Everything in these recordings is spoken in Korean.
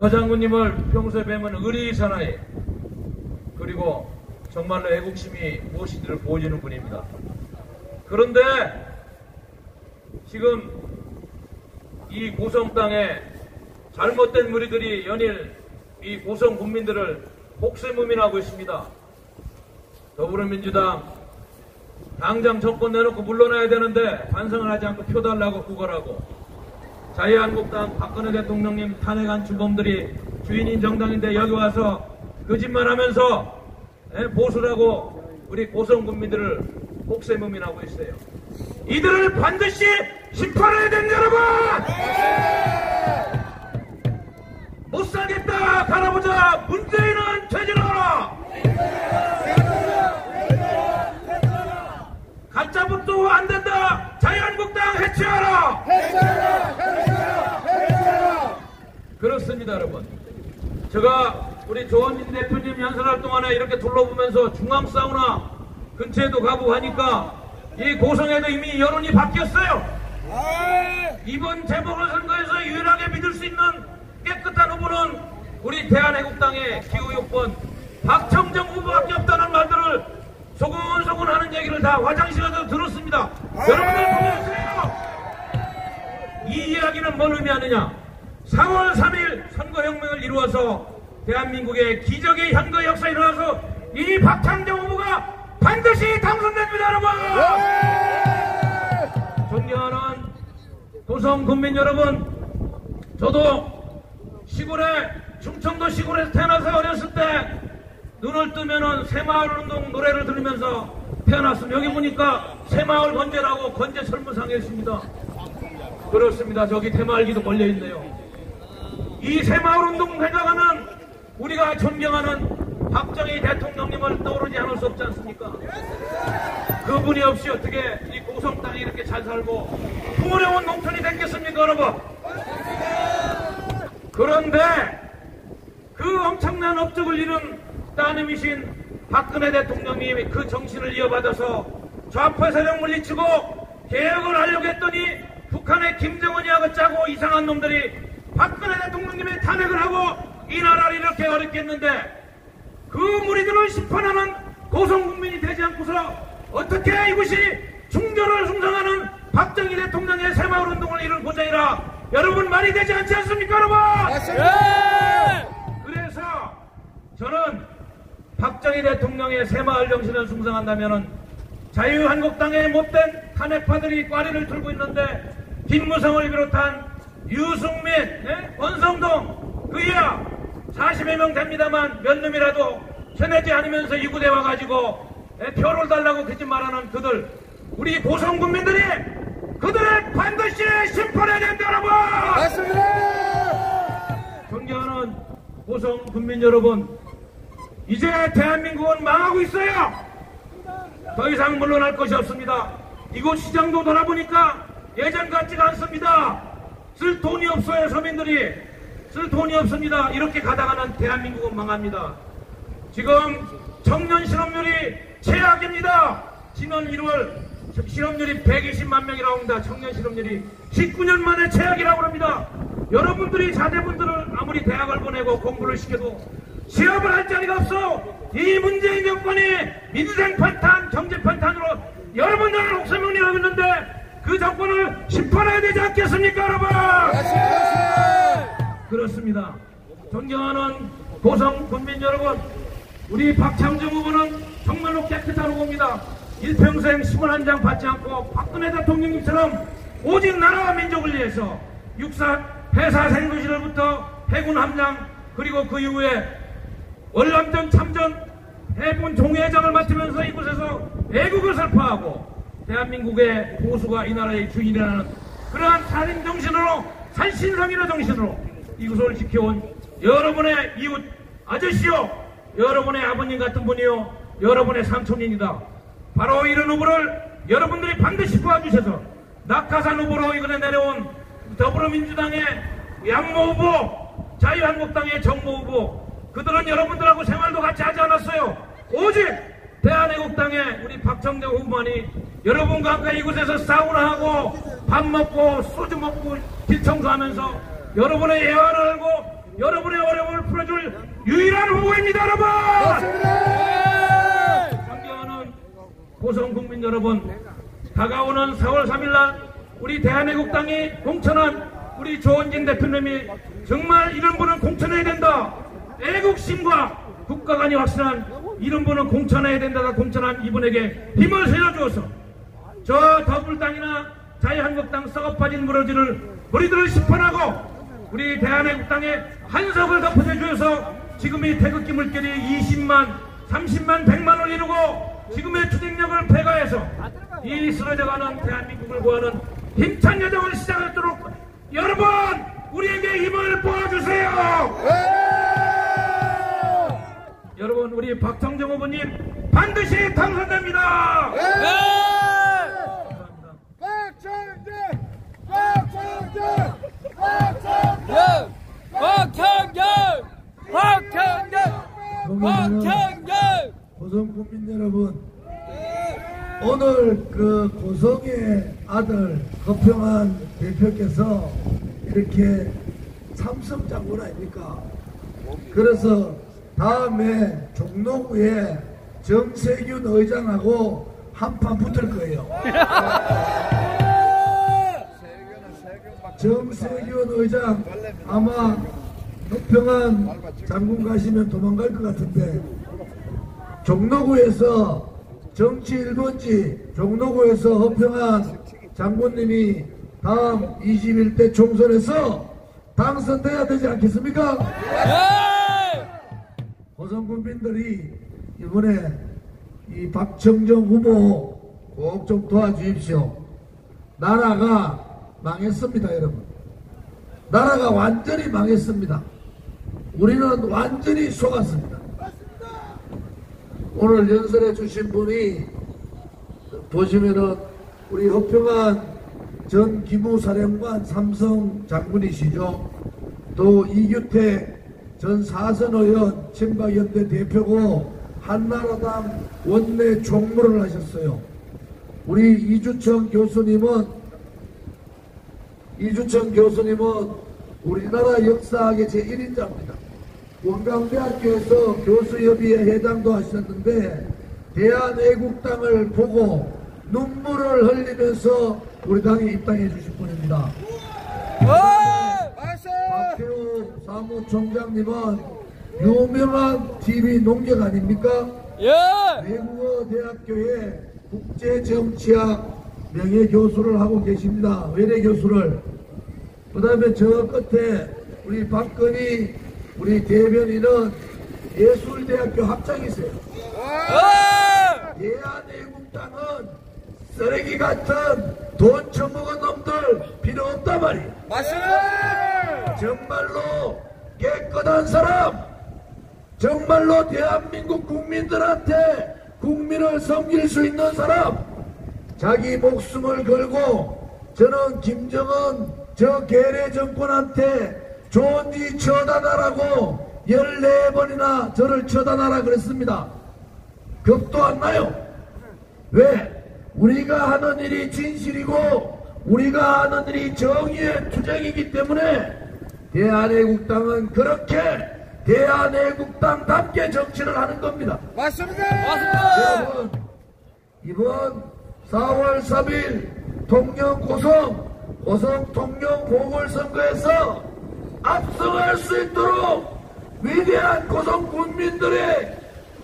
서 장군님을 평소에 뵈면 의리 사나이 그리고 정말로 애국심이 무엇인지를 보여주는 분입니다. 그런데 지금 이 고성 땅에 잘못된 무리들이 연일 이 고성 국민들을 복세무민하고 있습니다. 더불어민주당 당장 정권 내놓고 물러나야 되는데 반성을 하지 않고 표 달라고 구걸하고 자유한국당 박근혜 대통령님 탄핵한 주범들이 주인인 정당인데 여기 와서 거짓말하면서 예, 보수라고 우리 고성 국민들을 복세무민하고 있어요. 이들을 반드시 심판해야 됩니다, 여러분! 못 살겠다! 갈아보자! 문재인은 퇴진하라! 가짜부터 안 된다! 자유한국당 해체하라! 그렇습니다, 여러분. 제가 우리 조원진 대표님 연설할 동안에 이렇게 둘러보면서 중앙 사우나 근처에도 가고 하니까 이 고성에도 이미 여론이 바뀌었어요. 이번 재보궐선거에서 유일하게 믿을 수 있는 깨끗한 후보는 우리 대한애국당의 기호 6번 박청정 후보밖에 없다는 말들을 소곤소곤 하는 얘기를 다 화장실에서 들었습니다. 여러분들 보세요. 이 이야기는 뭘 의미하느냐? 4월 3일 선거혁명을 이루어서 대한민국의 기적의 현거 역사에 일어나서 이 박창정 후보가 반드시 당선됩니다, 여러분! 존경하는 고성 국민 여러분, 저도 시골에, 충청도 시골에서 태어나서 어렸을 때 눈을 뜨면은 새마을운동 노래를 들으면서 태어났으면 여기 보니까 새마을 건재라고 건재 설문상에 있습니다. 그렇습니다. 저기 새마을기도 걸려있네요. 이 새마을운동 회장하는 우리가 존경하는 박정희 대통령님을 떠오르지 않을 수 없지 않습니까? 그분이 없이 어떻게 이 고성 땅이 이렇게 잘 살고 풍요로운 농촌이 됐겠습니까, 여러분? 그런데 그 엄청난 업적을 이룬 따님이신 박근혜 대통령이 그 정신을 이어받아서 좌파 세력 물리치고 개혁을 하려고 했더니 북한의 김정은이하고 짜고 이상한 놈들이 박근혜 대통령님의 탄핵을 하고 이 나라를 이렇게 어렵게 했는데 그 무리들을 심판하는 고성국민이 되지 않고서 어떻게 이것이 충절을 숭상하는 박정희 대통령의 새마을운동을 이룬 고장이라 여러분 말이 되지 않지 않습니까 여러분? 그래서 저는 박정희 대통령의 새마을 정신을 숭상한다면 자유한국당의 못된 탄핵파들이 꽈리를 들고 있는데 김무성을 비롯한 유승민, 예? 원성동 그이야 40여 명 됩니다만 몇 놈이라도 쳐내지 않으면서 이 구대 와가지고 예? 표를 달라고 거짓말하는 그들. 우리 고성 국민들이 그들을 반드시 심판해야 된다 여러분! 존경하는 고성 국민 여러분 이제 대한민국은 망하고 있어요! 더 이상 물러날 것이 없습니다. 이곳 시장도 돌아보니까 예전 같지가 않습니다 쓸 돈이 없어요 서민들이. 쓸 돈이 없습니다. 이렇게 가다가는 대한민국은 망합니다. 지금 청년 실업률이 최악입니다. 지난 1월 실업률이 120만 명이라고 합니다. 청년 실업률이 19년 만에 최악이라고 합니다. 여러분들이 자제분들을 아무리 대학을 보내고 공부를 시켜도 취업을 할 자리가 없어. 이 문재인 정권이 민생 판탄 경제 판탄으로 여러분들을 옥사명리하고 있는데 그 정권을 심판해야 되지 않겠습니까 여러분? 그렇습니다. 존경하는 고성 국민 여러분 우리 박창정 후보는 정말로 깨끗한 후보입니다. 일평생 21장 받지 않고 박근혜 대통령님처럼 오직 나라와 민족을 위해서 육사 폐사 생도시절부터 해군 함장 그리고 그 이후에 월남전 참전 해군 종회장을 맡으면서 이곳에서 애국을 선포하고 대한민국의 보수가 이 나라의 주인이라는 그러한 살인 정신으로 살신성인의 정신으로 이곳을 지켜온 여러분의 이웃 아저씨요 여러분의 아버님 같은 분이요 여러분의 삼촌입니다. 바로 이런 후보를 여러분들이 반드시 도와주셔서 낙하산 후보로 이번에 내려온 더불어민주당의 양모 후보 자유한국당의 정모 후보 그들은 여러분들하고 생활도 같이 하지 않았어요. 오직 대한애국당의 우리 박정대 후보만이 여러분과 함께 이곳에서 사우나하고 밥 먹고 소주 먹고 길 청소하면서 여러분의 예화를 알고 여러분의 어려움을 풀어줄 유일한 후보입니다, 여러분! 존경하는 고성 국민 여러분, 다가오는 4월 3일날 우리 대한애국당이 공천한 우리 조원진 대표님이 정말 이런 분은 공천해야 된다. 애국심과 국가관이 확실한 이런 분은 공천해야 된다가 공천한 이분에게 힘을 실어주어서 저 더불당이나 자유한국당 썩어빠진 무너지를 머리들을 심판하고 우리 대한애국당의 한석을 덮어주셔서 지금의 태극기 물결이 20만, 30만, 100만 을 이루고 지금의 추진력을 폐가해서 이 쓰러져가는 대한민국을 구하는 힘찬 여정을 시작하도록 여러분 우리에게 힘을 보여주세요. 여러분 우리 박정정 후보님 반드시 당선됩니다. 감사합니다. 고성 국민 여러분, 오늘 그 고성의 아들 거평한 대표께서 이렇게 삼성 장군 아닙니까? 그래서 다음에 종로구에 정세균 의장하고 한판 붙을 거예요. 정세균 의장 아마 노평한 장군 가시면 도망갈 것 같은데 종로구에서 정치 1번지 종로구에서 허평한 장군님이 다음 21대 총선에서 당선돼야 되지 않겠습니까? 고성 군민들이 이번에 이 박정정 후보 꼭 좀 도와주십시오. 나라가 망했습니다, 여러분. 나라가 완전히 망했습니다. 우리는 완전히 속았습니다. 오늘 연설해 주신 분이 보시면은 우리 허평한 전 기무사령관 삼성 장군이시죠. 또 이규태 전 사선 의원 친박연대 대표고 한나라당 원내 총무를 하셨어요. 우리 이주청 교수님은 이주청 교수님은 우리나라 역사학의 제1인자입니다. 원광대학교에서 교수협의회 회장도 하셨는데 대한애국당을 보고 눈물을 흘리면서 우리 당에 입당해 주신 분입니다. 박태우 사무총장님은 유명한 TV 농객 아닙니까? 예! 외국어 대학교에 국제정치학 명예 교수를 하고 계십니다. 외래 교수를. 그 다음에 저 끝에 우리 박건희 우리 대변인은 예술대학교 학장이세요. 대한애국당은 쓰레기 같은 돈 처먹은 놈들 필요 없단 말이에요. 정말로 깨끗한 사람, 정말로 대한민국 국민들한테 국민을 섬길 수 있는 사람, 자기 목숨을 걸고 저는 김정은 저 계례 정권한테 존지 처단하라고 14번이나 저를 처단하라 그랬습니다. 겁도 안 나요. 왜? 우리가 하는 일이 진실이고 우리가 하는 일이 정의의 투쟁이기 때문에 대한애국당은 그렇게 대한애국당답게 정치를 하는 겁니다. 맞습니다! 여러분 이번 4월 3일 통영 고성 고성 통영 보궐선거에서 압승할 수 있도록 위대한 고성 국민들의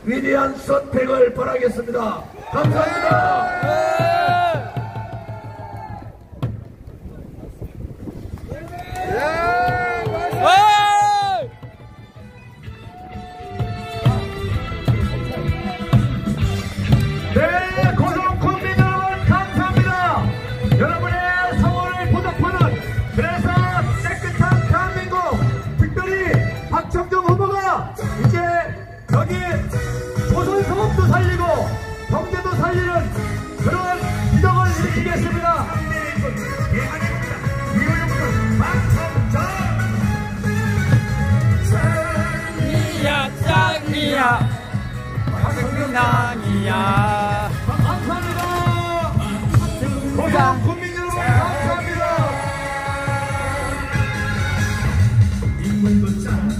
위대한 선택을 바라겠습니다. 감사합니다. 박승남이야! 감사합니다. 고성 국민 여러분 감사합니다. 인물도 짱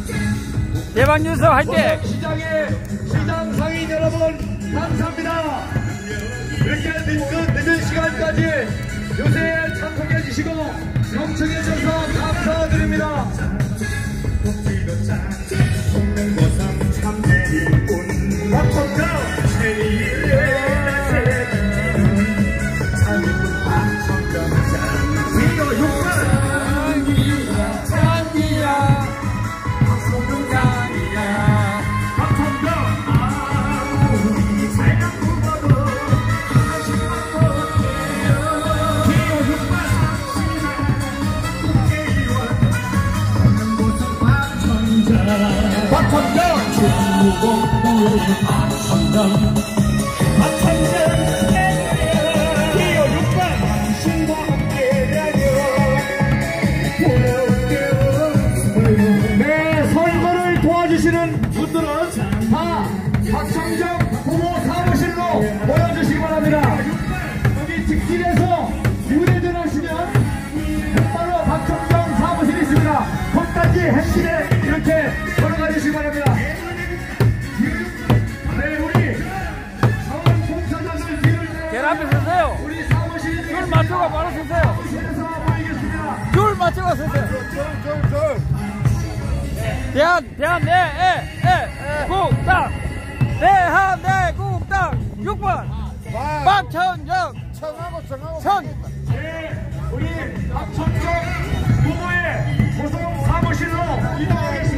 대박 뉴스 화이팅! 시장의 시장 상인 여러분 감사합니다. 이렇게 늦은, 늦은 시간까지 요새 참석해 주시고 경청해 주셔서 감사드립니다. 박 육발 장이야 박성장이야 네, 직진해서 유대전 하시면 바로 박성정 사무실이 있습니다. 거기까지 행실에 이렇게 걸어가 주시기 바랍니다. 네, 우리 사원 봉사자들 뒤를 길 앞에 서세요. 우리 사무실 줄 맞추고 바로 서세요. 에서 모이겠습니다. 줄 맞추고 서세요. 대한 대한 내에에 국당 대한 내 국당 6번. 박천정 청하고 청하고 천. 예, 네, 우리 박청정 부부의 고성 사무실로 이동하겠습니다.